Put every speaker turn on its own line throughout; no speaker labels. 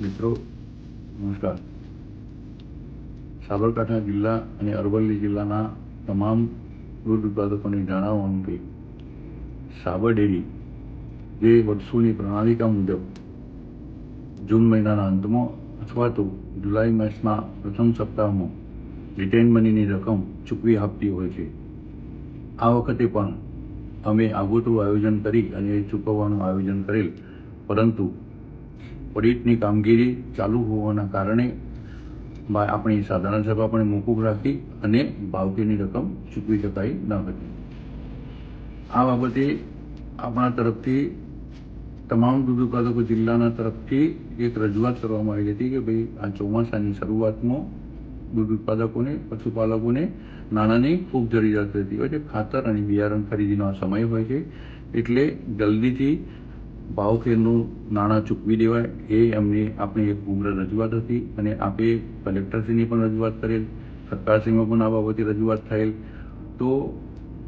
મિત્રો, નમસ્કાર. સાબરકાંઠા જિલ્લા અને અરવલ્લી જિલ્લાના તમામ દૂધ ઉત્પાદકોને જણાવવાનું કે સાબર ડેરી જે વર્ષોની પ્રણાલિકા મુજબ જૂન મહિનાના અંતમાં અથવા તો જુલાઈ માસના પ્રથમ સપ્તાહમાં રિટેન મનીની રકમ ચૂકવી આપતી હોય છે. આ વખતે પણ અમે આગોતરું આયોજન કરી અને ચૂકવવાનું આયોજન કરેલ. પરંતુ ઓડિટની કામગીરી ચાલુ હોવાના કારણે આપણી સાધારણ સભા પણ મોકૂફ રાખી અને ભાવતીની રકમ ચૂકવી શકાઈ ન હતી. આ બાબતે આપણા તરફથી તમામ દૂધ ઉત્પાદકો જિલ્લાના તરફથી એક રજૂઆત કરવામાં આવી હતી કે ભાઈ આ ચોમાસાની શરૂઆતમાં દૂધ ઉત્પાદકોને પશુપાલકોને નાણાંની ખૂબ જરૂરિયાત રહેતી હોય છે. ખાતર અને બિયારણ ખરીદીનો આ સમય હોય છે. એટલે જલ્દીથી ભાવફેરનું નાણાં ચૂકવી દેવાય એ એમની આપણી એક ઉગ્ર રજૂઆત હતી અને આપે કલેક્ટરશ્રીની પણ રજૂઆત કરેલ, સરકારશ્રીમાં પણ આ બાબતે રજૂઆત થયેલ. તો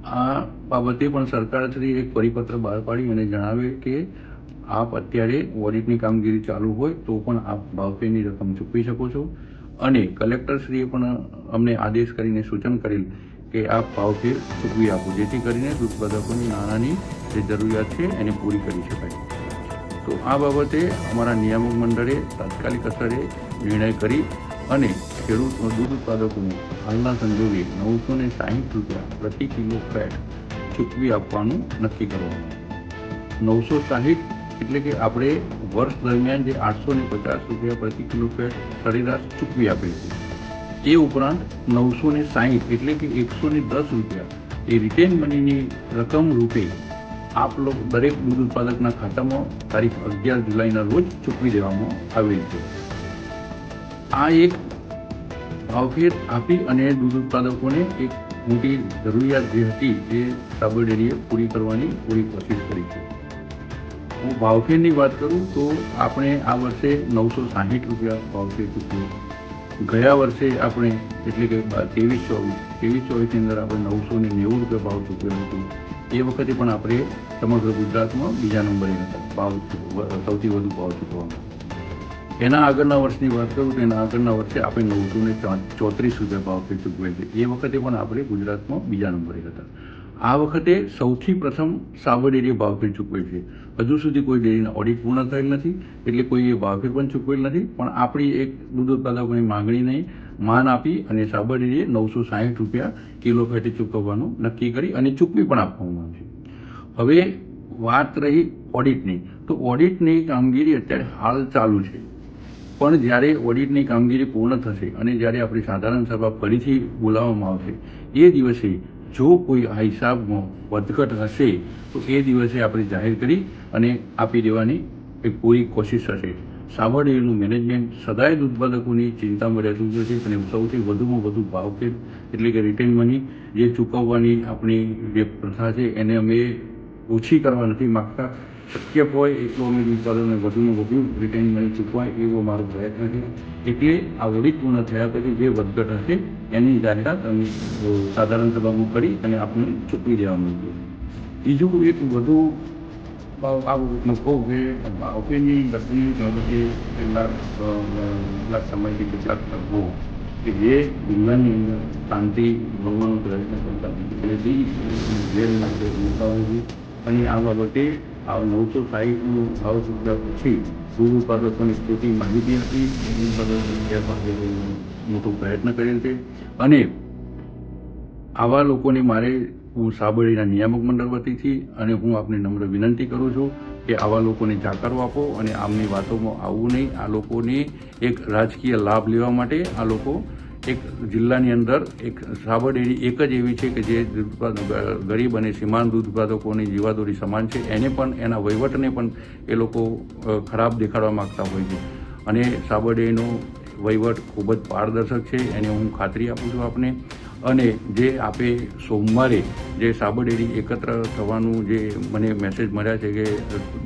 આ બાબતે પણ સરકારશ્રી એક પરિપત્ર બહાર પાડી અને જણાવે કે આપ અત્યારે ઓડિટની કામગીરી ચાલુ હોય તો પણ આપ ભાવફેરની રકમ ચૂકવી શકો છો. અને કલેક્ટરશ્રીએ પણ અમને આદેશ કરીને સૂચન કરેલ કે આપ ભાવફેર ચૂકવી આપો. જેથી કરીને દૂધ ઉત્પાદકોની નાણાંની જે જરૂરિયાત છે એને પૂરી કરી શકાય. તો આ બાબતે અમારા નિયામક મંડળે તાત્કાલિક અસરે નિર્ણય કરી અને ખેડૂત દૂધ ઉત્પાદકોને હાલના સંજોગે નવસો ને સાહીઠ રૂપિયા પ્રતિ કિલો ફેટ ચૂકવી આપવાનું નક્કી કરવામાં નવસો સાહીઠ એટલે કે આપણે વર્ષ દરમિયાન જે આઠસો ને પચાસ રૂપિયા પ્રતિ કિલો ફેટ સરેરાશ ચૂકવી આપીએ છે. એ ઉપરાંત નવસો ને સાહીઠ એટલે કે એકસો ને દસ રૂપિયા એ રિટેન મનીની રકમ રૂપે આપ લોકો દરેક દૂધ ઉત્પાદકના ખાતામાં તારીખ અગિયાર જુલાઈના રોજ ચૂકવી દેવામાં આવેલ છે. આ એક ભાવફેર આપી અને દૂધ ઉત્પાદકોને એક મોટી જરૂરિયાત જે હતી જે સાબર ડેરીએ પૂરી કરવાની પૂરી કોશિશ કરી છે. હું ભાવફેરની વાત કરું તો આપણે આ વર્ષે નવસો સાહીઠ રૂપિયા ભાવફેર ચૂકવ્યો. ગયા વર્ષે આપણે એટલે કે ત્રેવીસ ચોવીસ, ત્રેવીસ ચોવીસની અંદર આપણે નવસો ને નેવું રૂપિયા ભાવ ચૂકવેલો હતો. એ વખતે પણ આપણે સમગ્ર ગુજરાતમાં બીજા નંબરે હતા ભાવ ચૂકવ- સૌથી વધુ ભાવ ચૂકવવામાં એના આગળના વર્ષની વાત કરું તો એના આગળના વર્ષે આપણે નવસો ને ચોત્રીસ રૂપિયા ભાવથી ચૂકવેલ છે. એ વખતે પણ આપણે ગુજરાતમાં બીજા નંબરે હતા. આ વખતે સૌથી પ્રથમ સાબર ડેરીએ ભાવફેર ચૂકવેલ છે. હજુ સુધી કોઈ ડેરીના ઓડિટ પૂર્ણ થયેલ નથી, એટલે કોઈ એ ભાવફેર પણ ચૂકવેલ નથી, પણ આપણી એક દૂધ ઉત્પાદકોની માંગણીને માન આપી અને સાબર ડેરીએ નવસો સાહીઠ રૂપિયા કિલો ફેટે ચૂકવવાનું નક્કી કરી અને ચૂકવી પણ આપવામાં આવી હવે વાત રહી ઓડિટની તો ઓડિટની કામગીરી અત્યારે હાલ ચાલુ છે. પણ જ્યારે ઓડિટની કામગીરી પૂર્ણ થશે અને જ્યારે આપણી સાધારણ સભા ફરીથી બોલાવવામાં આવશે, એ દિવસે જો કોઈ આ હિસાબમાં વધઘટ હશે તો એ દિવસે આપણે જાહેર કરી અને આપી દેવાની એક પૂરી કોશિશ હશે. સાબર ડેરીનું મેનેજમેન્ટ સદાય જ ઉત્પાદકોની ચિંતામાં રહેતું છે અને સૌથી વધુમાં વધુ ભાવફેર એટલે કે રિટેન મની જે ચૂકવવાની આપણી જે પ્રથા છે, એને અમે ઓછી કરવા નથી માગતા. શક્ય હોય એટલું અમે વિચારોને વધુને વધુ રિટર્ન મળી ચૂકવાય એવો મારો પ્રયત્ન છે. એટલે આ ઓડિટ પૂર્ણ થયા પછી જે વધઘટ હશે, એની જાહેરાત અમે સાધારણ સભામાં કરી અને આપણે ચૂકવી દેવામાં છે. બીજું એક વધુ ભાવ આ હું કહું કે બાબતે કેટલાક સમયથી કેટલાક તત્વો કે જે જિલ્લાની અંદર શાંતિ ભંગવાનો પ્રયત્ન કરતા માટે મુકાવે છે, અને આ બાબતે આ નવસો સાહીઠનું ભાવ ચૂક્યા પછી ગુરુ પાર્વતોની સ્તુતિ માહિતી હતી મોટો પ્રયત્ન કરેલ છે. અને આવા લોકોને મારે હું સાબરીના નિયામક મંડળ વતીથી અને હું આપને નમ્ર વિનંતી કરું છું કે આવા લોકોને જાકારો આપો અને આમની વાતોમાં આવવું નહીં. આ લોકોને એક રાજકીય લાભ લેવા માટે આ લોકો એક જિલ્લાની અંદર એક સાબરડેરી એક જ એવી છે કે જે ગરીબ અને સીમાંત દૂધ ઉત્પાદકોની જીવાદોરી સમાન છે. એને પણ, એના વહીવટને પણ એ લોકો ખરાબ દેખાડવા માગતા હોય છે. અને સાબરડેરીનો વહીવટ ખૂબ જ પારદર્શક છે. એની હું ખાતરી આપું છું આપને. અને જે આપે સોમવારે જે સાબરડેરી એકત્ર થવાનું જે મને મેસેજ મળ્યા છે કે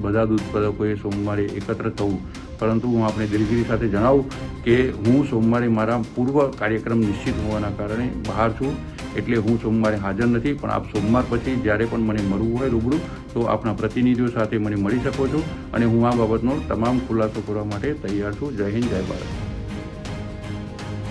બધા દૂધ ઉત્પાદકોએ સોમવારે એકત્ર થવું. પરંતુ હું આપણે દિલગીરી સાથે જણાવું કે હું સોમવારે મારા પૂર્વ કાર્યક્રમ નિશ્ચિત હોવાના કારણે બહાર છું, એટલે હું સોમવારે હાજર નથી, પણ આપ સોમવાર પછી જ્યારે પણ મને મળવું હોય રૂબરૂ, તો આપણા પ્રતિનિધિઓ સાથે મને મળી શકો છો અને હું આ બાબતનો તમામ ખુલાસો કરવા માટે તૈયાર છું. જય હિન્દ, જય ભારત.